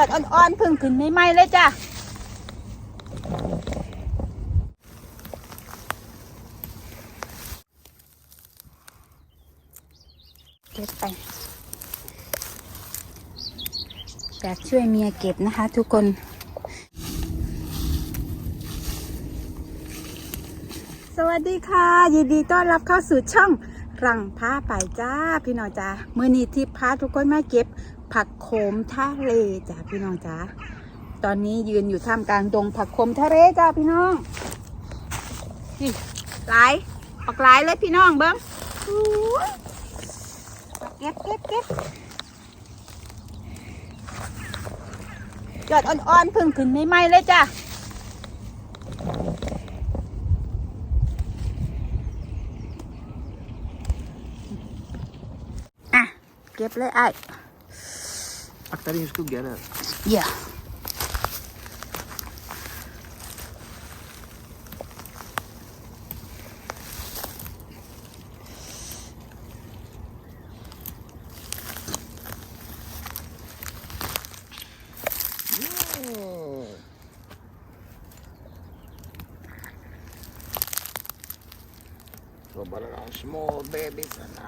อดอ่อนๆพึ่งขึ้นใหม่ๆเลยจ้ะเก็บไปอยากช่วยเมียเก็บนะคะ ทุกคนสวัสดีค่ะ ยินดีต้อนรับเข้าสู่ช่องรังพาไปจ้า พี่น้องจ้าเมื่อนี้ที่พาทุกคนมาเก็บ ผักโขมทะเลจ้าพี่น้องจ้าตอนนี้ยืนอยู่ท่ามกลางดงผักโขมทะเลจ้าพี่น้องนี่หลายออกหลายเลยพี่น้องเบิ้งอู้ยเก็บเก็บเก็บยอดอ่อนๆพึ่งขึ้นใหม่ๆเลยจ้าอะเก็บเลยไอ้ I'm was gonna get it. Yeah. But small babies and uh,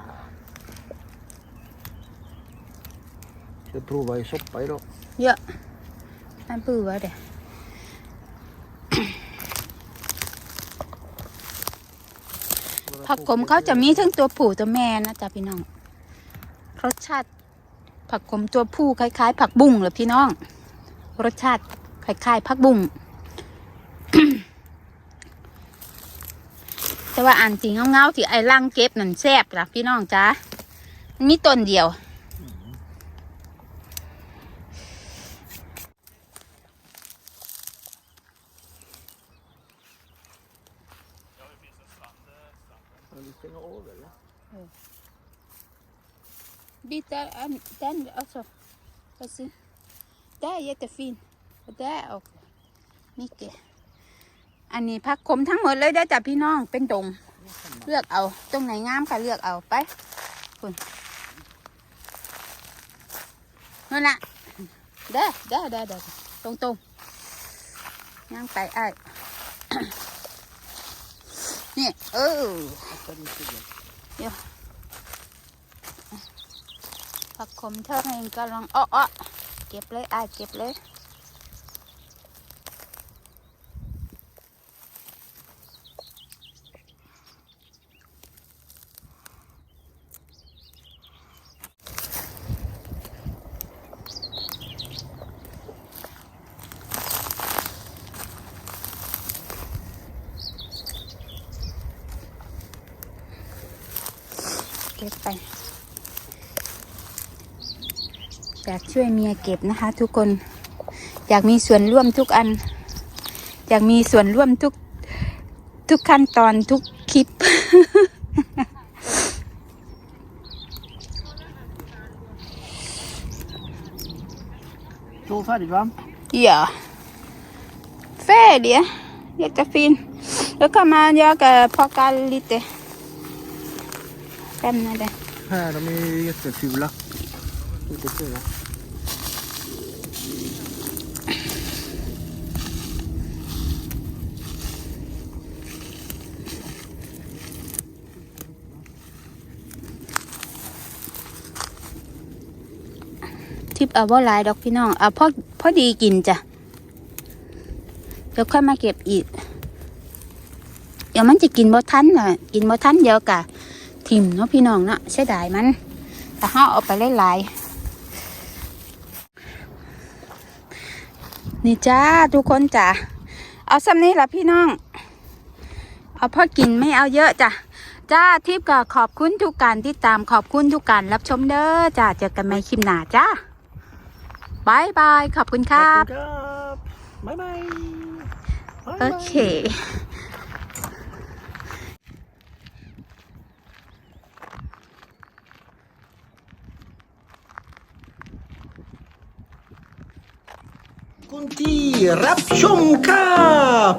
där. เย่า Mm. Så bara de små bebisarna. Ska prova i soppa idag. เยอะอันปื้อวะเดี๋ยผักขมเขาจะมีทั้งตัวผู้ตัวแม่นะจ๊ะพี่น้องรสชาติ ผักขมตัวผู้คล้าย ๆ ผักบุ้งเลยพี่น้อง รสชาติคล้ายๆผักบุ้งแต่ว่าอันสีเงาๆที่ไอ้ล่างเก็บนั่นแซ่บล่ะพี่น้องจ้านมีต้นเดียว Ska vi stänga av eller? Bitar an, den alltså. Vad ser? Det är jättefin. Och det är också mycket. อันนี้ผักขมทั้งหมดเลยได้จ้ะพี่น้องเป็นดง เลือกเอา ตรงไหนงามก็เลือกเอาไปคุณนั่นละเด้อเด้อเด้อเด้อตรงตรงย่างไปไอ้ นี่ เออผักขมเท่าเองกำลังอ้อเก็บเลยอะเก็บเลย ก็บไป อยากช่วยเมียเก็บนะคะ ทุกคน อยากมีส่วนร่วมทุกอัน อยากมีส่วนร่วมทุกทุกขั้นตอนทุกคลิป Så färdigt va? Ja. Färdiga. Jättefin. Då kan man jaga plocka lite. Spännande. Här, de är ju jättefula. Lite fula. ทิปเอาว่าหลายดอกพี่น้อง เอาพอพอดีกินจ้ะ เดี๋ยวค่อยมาเก็บอีก เดี๋ยวมันจะกินบ่ทันน่ะ กินบ่ทันเดี๋ยวกะ ทิมเนาะพี่น้องเนาะเสียดายมันแต่ห้าเอาไปหลายๆนี่จ้าทุกคนจ้ะเอาซ้ำนี้ละพี่น้อง เอาพอกินไม่เอาเยอะจ้ะจ้าทิพย์ก็ขอบคุณทุกการที่ตามขอบคุณทุกการรับชมเด้อจ้าเจอกันใหม่คลิปหน้าจ้าบายบายขอบคุณครับ Tack och Bye bye. Bye โอ bye. เคคุณที่รับชมค รับ